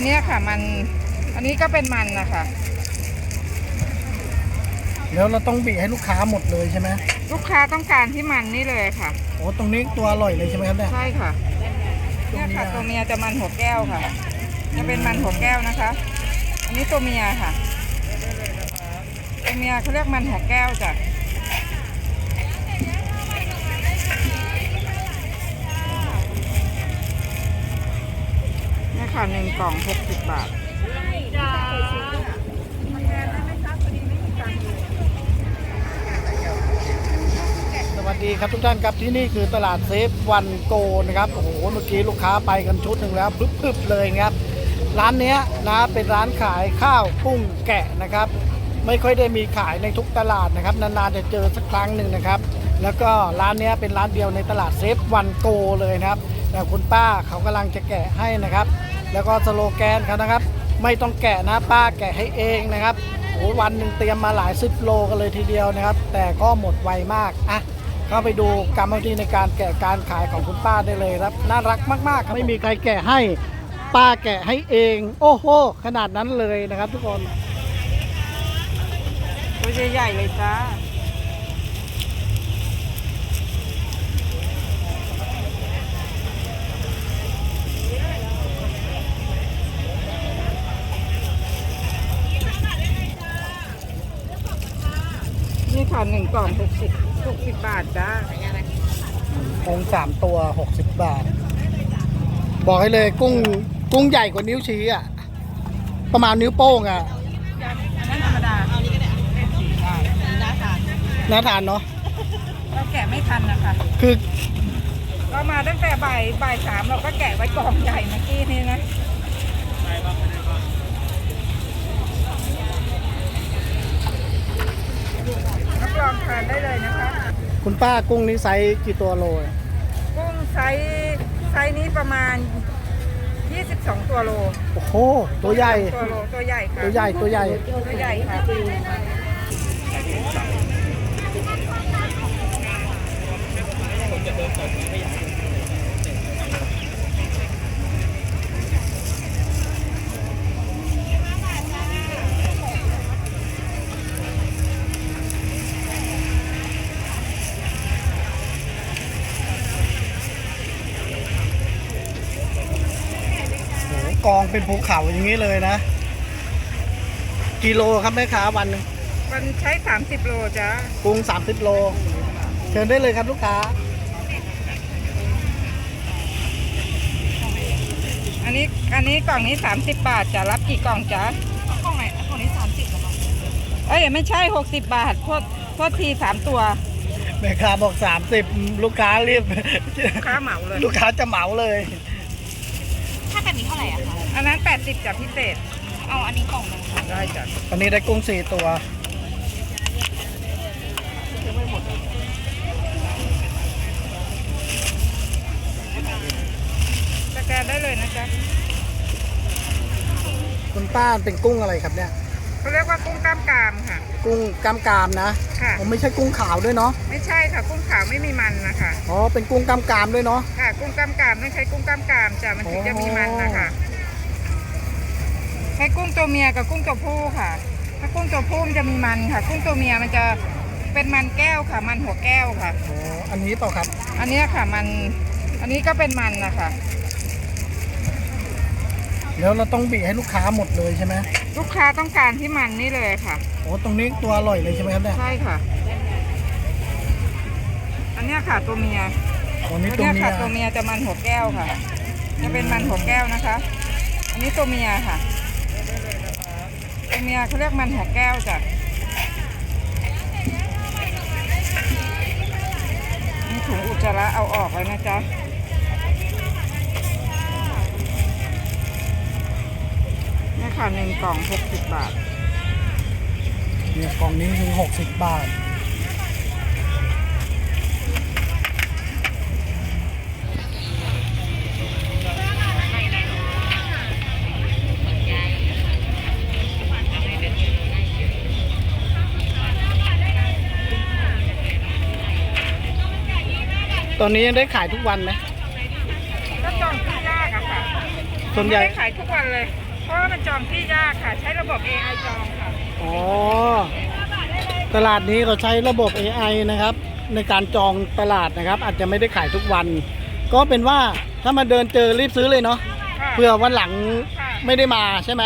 นเนี้ยค่ะมัน อันนี้ก็เป็นมันนะคะแล้วเราต้องบีให้ลูกค้าหมดเลยใช่ไหมลูกค้าต้องการที่มันนี่เลยค่ะโอ้ตรงนี้ตัวอร่อยเลยใช่ไหมครับเนี่ยใช่ค่ะเนี่ยค่ะตัตัววเมีเมียยจะมันหัวแก้วค่ะ จะเป็นมันหัวแก้วนะคะ อันนี้ตัวเมียค่ะตัวเมียเขาเรียกมันหัวแก้วจ้ะเนี่ย ค่ะหนึ่งกล่องหกสิบบาทสวัสดีครับทุกท่านครับที่นี่คือตลาดเซฟวันโกนะครับโอ้โหเมื่อกี้ลูกค้าไปกันชุดหนึ่งแล้วพึบๆเลยครับ ร้านเนี้ยนะเป็นร้านขายข้าวกุ้งแกะนะครับ ไม่ค่อยได้มีขายในทุกตลาดนะครับนานๆจะเจอสักครั้งหนึ่งนะครับ แล้วก็ร้านเนี้ยเป็นร้านเดียวในตลาดเซฟวันโกเลยนะครับแต่คุณป้าเขากำลังจะแกะให้นะครับ แล้วก็สโลแกนเขานะครับ ไม่ต้องแกะนะป้าแกะให้เองนะครับโอ้โหวันหนึ่งเตรียมมาหลายสิบโลกันเลยทีเดียวนะครับ แต่ก็หมดไวมากอะเข้าไปดูกรรมวิธีในการแกะการขายของคุณป้าได้เลยครับ น่ารักมากๆครับไม่มีใครแกะให้ป้าแกะให้เอง โอ้โหขนาดนั้นเลยนะครับทุกคนตัวใหญ่ๆเลยจ้า กล่องหกสิบหกสิบบาทจ้าองสามตัว60บาท บอกให้เลยกุ้งกุ้งใหญ่กว่านิ้วชี้อะ ประมาณนิ้วโป้งอะนั่นธรรมดาน่าทานเนาะเราแกะไม่ทันนะคะคือเรามาตั้งแต่บ่ายบ่ายสามเราก็แกะไว้กล่องใหญ่เมื่อกี้นี่นะ รับรองทานได้เลยนะคะ คุณป้ากุ้งนี้ไซส์กี่ตัวโลอะกุ้งไซส์ไซส์นี้ประมาณ 22 ตัวโลโอ้โหตัวใหญ่ ตัวโลตัวใหญ่ค่ะตัวใหญ่ตัวใหญ่ ตัวใหญ่ค่ะ กองเป็นภูเขาอย่างนี้เลยนะ กิโลครับแม่ค้าวันหนึงมันใช้ 30 โลจ้ะกุ้ง30 โล เชิญได้เลยครับลูกค้า อันนี้อันนี้กล่องนี้ 30 บาทจะรับกี่กล่องจ๊ะกล่องไหนกล่องนี้ 30เหรอเอ้ยไม่ใช่ 60 บาทโทษโทษทีสามตัวแม่ค้าบอก 30 ลูกค้ารีบค้าเหมาเลย ลูกค้าจะเหมาเลยถ้าแบบนี้เท่าไหร่อะคะอันนั้น 80จ้ะพิเศษ เอาอันนี้กล่องหนึงค่ะได้จ้ะอันนี้ได้กุ้งสี่ตัว สแกนได้เลยนะจ๊ะคุณป้าเป็นกุ้งอะไรครับเนี่ย เขาเรียกว่ากุ้งกล้ามกรามค่ะ กุ้งกล้ามกรามนะค่ะ ผมไม่ใช่กุ้งขาวด้วยเนาะไม่ใช่ค่ะกุ้งขาวไม่มีมันนะคะอ๋อเป็นกุ้งกล้ามกรามด้วยเนาะค่ะ กุ้งกล้ามกรามต้องใช้กุ้งกล้ามกรามจ้ะมันถึงจะมีมันนะคะใช้กุ้งตัวเมียกับกุ้งตัวผู้ค่ะ ถ้ากุ้งตัวผู้มันจะมีมันค่ะ กุ้งตัวเมียมันจะเป็นมันแก้วค่ะ มันหัวแก้วค่ะอ๋ออันนี้เปล่าครับ อันเนี้ยค่ะมันอันนี้ก็เป็นมันนะคะ แล้วเราต้องบีให้ลูกค้าหมดเลยใช่ไหมลูกค้าต้องการที่มันนี่เลยค่ะ โอ้ตรงนี้ตัวอร่อยเลยใช่ไหมครับเนี่ยใช่ค่ะ อันเนี้ยค่ะตัวเมียตัวนี้ตัวตัวเนี้ยเมียค่ะตัวเมียจะมันหัวแก้วค่ะ จะเป็นมันหัวแก้วนะคะ อันนี้ตัวเมียค่ะ ตัวเมียเขาเรียกมันหัวแก้วจ้ะนี่ถุงอุจจาระเอาออกแล้วนะจ๊ะ หนึ่งกล่องหกสิบบาท เนี่ยกล่องนี้คือ60บาท ตอนนี้ยังได้ขายทุกวันไหมก็จองที่ยากอะค่ะส่วนใหญ่ไม่ได้ขายทุกวันเลยเพราะว่า มันจองที่ยากค่ะ ใช้ระบบ AI จองค่ะอ๋อ ตลาดนี้เขาใช้ระบบ AI นะครับ ในการจองตลาดนะครับ อาจจะไม่ได้ขายทุกวัน ก็เป็นว่าถ้ามาเดินเจอรีบซื้อเลยเนาะค่ะเพื่อวันหลังค่ะ ไม่ได้มาใช่ไหม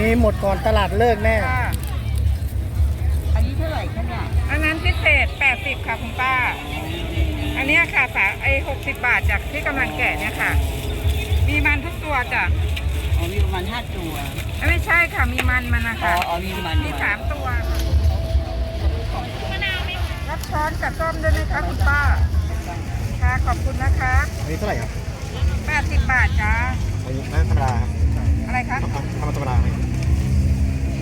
นี้หมดก่อนตลาดเลิกแน่ ค่ะ อันนี้เท่าไหร่คะเนี่ยอันนั้นพิเศษ 80 ค่ะคุณป้า อันเนี้ยค่ะฝาไอ้60 บาทจากที่กำลังแกะเนี่ยค่ะ มีมันทุกตัวจ้ะอ๋อมีประมาณห้าตัวเอ้ยไม่ใช่ค่ะ มีมันมันนะอ๋อคะ อ๋อมีมันมีสามตัวค่ะรับช้อนกับส้มด้วยไหมคะคุณป้า ค่ะ ขอบคุณนะคะ อันนี้เท่าไหร่ครับ80 บาทจ้า อันนี้ธรรมดาครับอะไรคะ ธรรมธรรมดา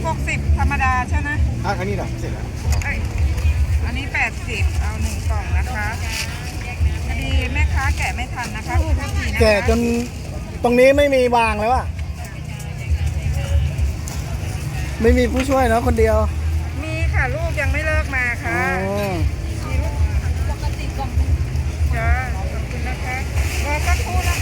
60ธรรมดาใช่ไหมอะอันนี้เหรอเสร็จแล้วเอ้ยอันนี้80เอาหนึ่งกล่องนะคะพอดีแม่ค้าแกะไม่ทันนะคะขอโทษทีนะคะแก่จนตรงนี้ไม่มีวางแล้วอะไม่มีผู้ช่วยเนาะคนเดียวมีค่ะลูกยังไม่เลิกมาอ๋ค่ะอมีลูกปกติกล่องจ้าขอบคุณนะคะรอสักครู่นะคะ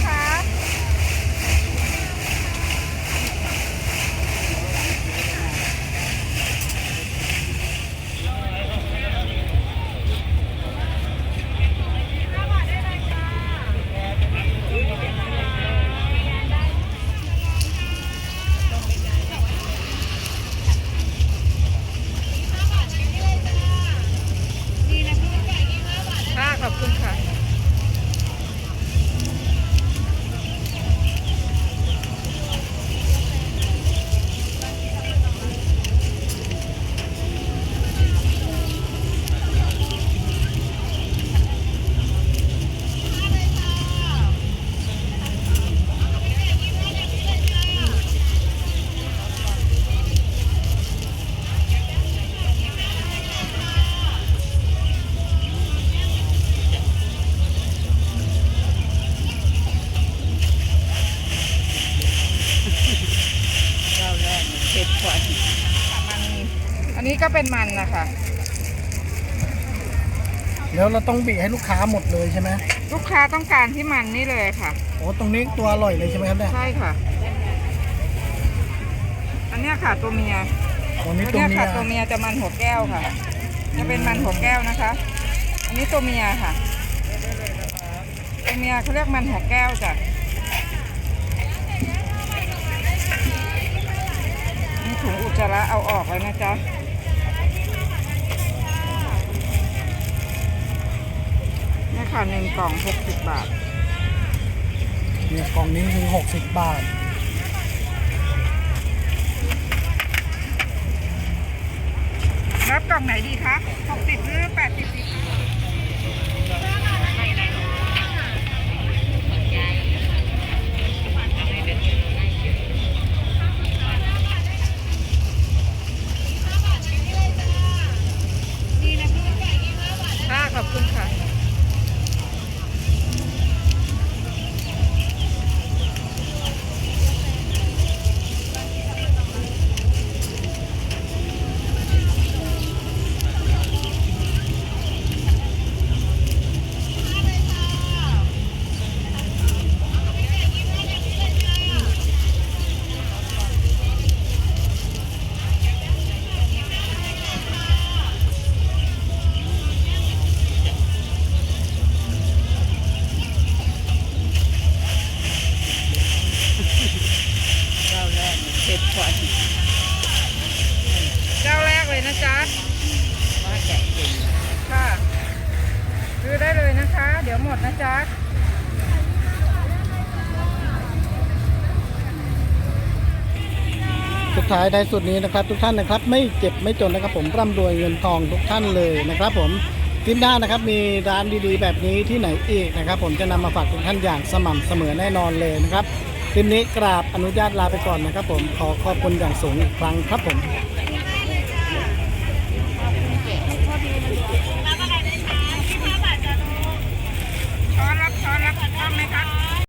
ค่ะ อันนี้ก็เป็นมันนะคะแล้วเราต้องบีให้ลูกค้าหมดเลยใช่ไหมลูกค้าต้องการที่มันนี่เลยค่ะโอ้ตรงนี้ตัวอร่อยเลยใช่ไหมครับเนี่ยใช่ค่ะ อันเนี้ยค่ะตัวเมียตรงอันนี้ตัวเนี้ยเมีค่ะยตัวเมียจะมันหัวแก้วค่ะ จะเป็นมันหัวแก้วนะคะ อันนี้ตัวเมียค่ะตัวเมียเขาเรียกมันหัวแก้วจ้ะนี่ถุงอุจจาระเอาออกเลยนะจ๊ะ ค่ะหนึ่งกล่องหกสิบบาท เนี่ยกล่องนี้คือ60 บาท รับกล่องไหนดีคะ60หรือ80ดีคะ เจ้าแรกเลยนะจ๊ะค่ะซื้อได้เลยนะคะ เดี๋ยวหมดนะจ๊ะสุดท้ายในสุดนี้นะครับ ทุกท่านนะครับ ไม่เจ็บไม่จนนะครับผมร่ำรวยเงินทองทุกท่านเลยนะครับ ผมทิมหน้านะครับมีร้านดีๆ แบบนี้ที่ไหนอีกนะครับ ผมจะนำมาฝากทุกท่านอย่างสม่ำเสมอแน่นอนเลยนะครับ คลิปนี้กราบอนุญาตลาไปก่อนนะครับผมขอขอบคุณอย่างสูงอีกครั้งครับผม